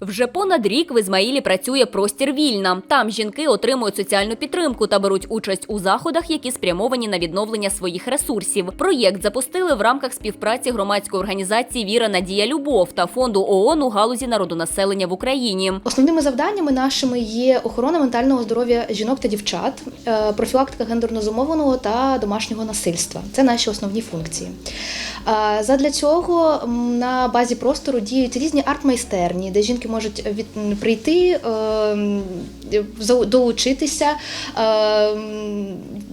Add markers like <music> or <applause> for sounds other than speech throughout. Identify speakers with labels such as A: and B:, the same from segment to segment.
A: Вже понад рік в Ізмаїлі працює простір вільна. Там жінки отримують соціальну підтримку та беруть участь у заходах, які спрямовані на відновлення своїх ресурсів. Проєкт запустили в рамках співпраці громадської організації Віра Надія Любов та фонду ООН у галузі народонаселення в Україні.
B: Основними завданнями нашими є охорона ментального здоров'я жінок та дівчат, е, профілактика гендерно зумовленого та домашнього насильства. Це наші основні функції. Е, Задля цього на базі простору діють різні арт-майстерні, де жінки можуть від, прийти, е, за- долучитися, е, м,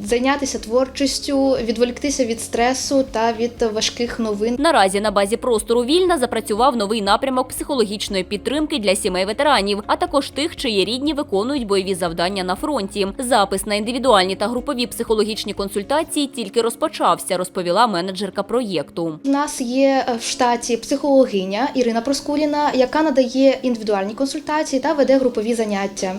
B: зайнятися творчістю, відволіктися від стресу та від важких новин.
A: Наразі на базі простору вільна запрацював новий напрямок психологічної підтримки для сімей ветеранів, а також тих, чиї рідні виконують бойові завдання на фронті. Запис на індивідуальні та групові психологічні консультації тільки розпочався, розповіла менеджерка проєкту.
B: У нас є в штаті психологиня Ірина Проскуріна, яка надає індивідуальні консультації та веде групові заняття.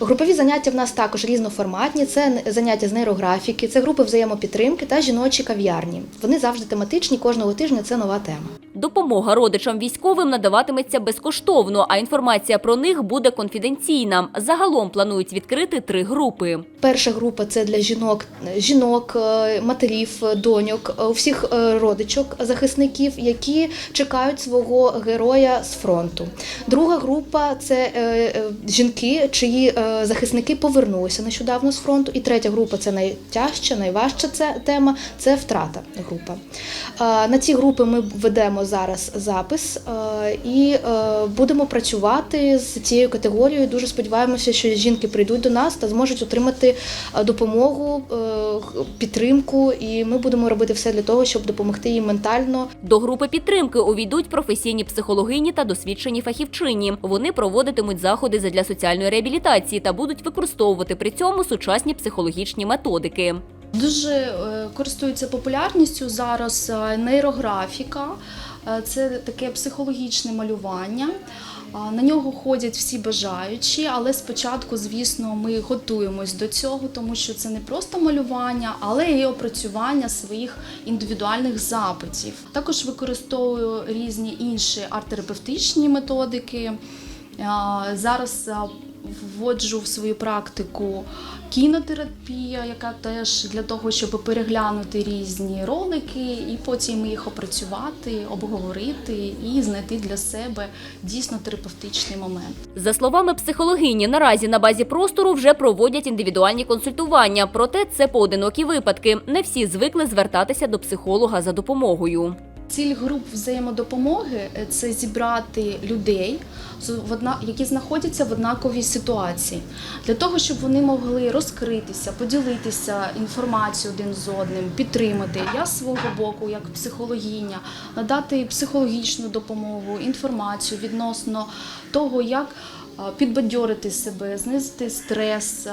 B: Групові заняття в нас також різноформатні. Це заняття з нейрографіки, це групи взаємопідтримки та жіночі кав'ярні. Вони завжди тематичні. Кожного тижня це нова тема.
A: Допомога родичам військовим надаватиметься безкоштовно, а інформація про них буде конфіденційна. Загалом планують відкрити три групи.
B: Перша група це для жінок, жінок, е, матерів, доньок, е, всіх е, родичок, захисників, які чекають свого героя з фронту. Друга група це жінки, чиї захисники повернулися нещодавно з фронту. І третя група це найтяжча, найважча це тема це втрата група. На ці групи ми ведемо зараз запис е, і е, будемо працювати з цією категорією. Дуже сподіваємося, що жінки прийдуть до нас та зможуть отримати е, допомогу, підтримку, і ми будемо робити все для того, щоб допомогти їм ментально
A: До групи підтримки увійдуть професійні психологині та досвідчені фахівчині. Вони проводитимуть заходи задля соціальної реабілітації та будуть використовувати при цьому сучасні психологічні методики.
C: Дуже користується популярністю зараз нейрографіка. Е, Це таке психологічне малювання. На нього ходять всі бажаючі, але спочатку, звісно, ми готуємось до цього, тому що це не просто малювання, але і опрацювання своїх індивідуальних запитів. Також використовую різні інші арт-терапевтичні методики. Зараз а, вводжу в свою практику кінотерапія, яка теж для того, щоб переглянути різні ролики і потім їх опрацювати, обговорити і знайти для себе дійсно терапевтичний момент.
A: За словами психологині, наразі на базі простору вже проводять індивідуальні консультування. Проте це поодинокі випадки. Не всі звикли звертатися до психолога за допомогою.
C: Ціль груп взаємодопомоги е, це зібрати людей, які знаходяться в однаковій ситуації, для того, щоб вони могли розкритися, поділитися інформацією один з одним, підтримати. Я з свого боку, як психологиня, надати психологічну допомогу, інформацію відносно того, як підбадьорити себе, знизити стрес,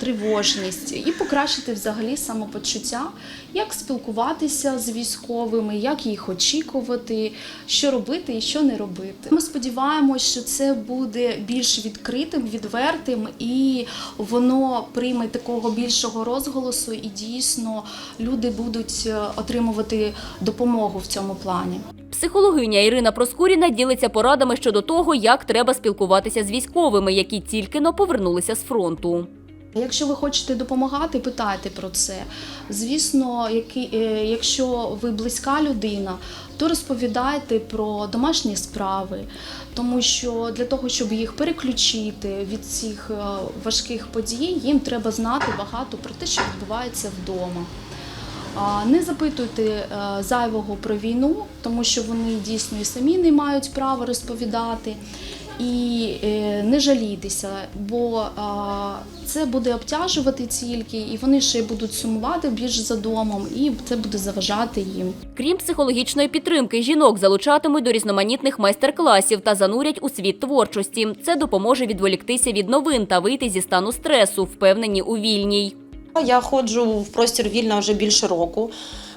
C: тривожність і покращити взагалі самопочуття, як спілкуватися з військовими, як їх очікувати, що робити і що не робити. Ми сподіваємося, що це буде більш відкритим, відвертим, і воно прийме такого більшого розголосу, і дійсно люди будуть е, отримувати допомогу в цьому плані.
A: Психологиня Ірина Проскуріна ділиться порадами щодо того, як треба спілкуватися з військовими, які тільки но повернулися з фронту.
C: Якщо ви хочете допомагати, питайте про це. Звісно, е, якщо ви близька людина, то розповідайте про домашні справи, тому що для того, щоб їх переключити від цих е, важких подій, їм треба знати багато про те, що відбувається вдома. Не запитуйте е, зайвого про війну, тому що вони дійсно і самі не мають права розповідати. І е, не жалітися, бо це буде обтяжувати тільки, і вони ще будуть сумувати більш за домом, і це буде заважати їм.
A: Крім психологічної підтримки, жінок залучатимуть до різноманітних майстер-класів та занурять у світ творчості. Це допоможе відволіктися від новин та вийти зі стану стресу, впевнені у вільній.
D: Я ходжу в простір вільно вже більше року.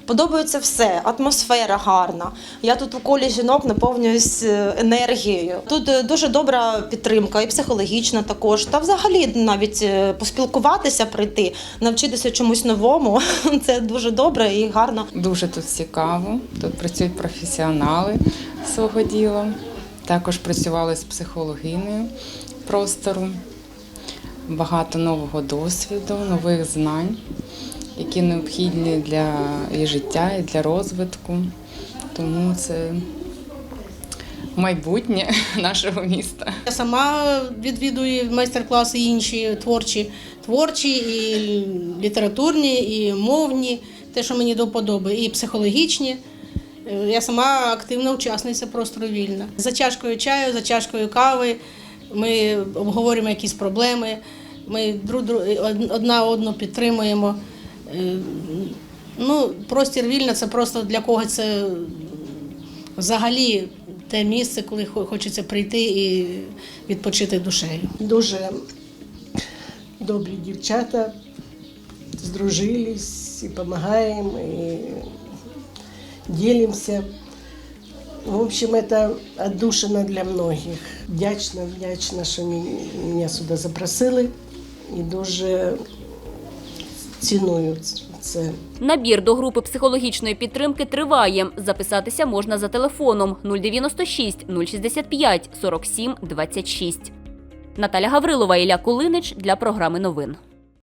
D: Подобається все, атмосфера гарна. Я тут у колі жінок наповнююсь е, енергією. Тут е, дуже добра підтримка, і психологічна також. Та взагалі навіть е, поспілкуватися, прийти, навчитися чомусь новому. <laughs> Це дуже добре і гарно.
E: Дуже тут цікаво. Тут працюють професіонали свого діла. Також працювали з психологинею простору, багато нового досвіду, нових знань, які необхідні для і життя, і для розвитку. Тому це майбутнє <laughs> нашого міста.
F: Я сама відвідую майстер-класи інші творчі, творчі, і літературні, і мовні, те, що мені до вподоби, і психологічні. Е, Я сама активна учасниця простору вільна. За чашкою чаю, за чашкою кави ми обговорюємо якісь проблеми, ми друг дру- одна одну підтримуємо. Е, Ну, простір вільна це просто для когось це взагалі те місце, коли хочеться прийти і відпочити душею.
G: Дуже добрі дівчата, здружились і допомагаємо, і ділимося. В общем, это отдушина для многих. Вдячна, вдячна, що мене сюди запросили і дуже ціную це.
A: Набір до групи психологічної підтримки триває. Записатися можна за телефоном 096 065 47 26. Наталя Гаврилова, Ілля Кулинич для програми новин.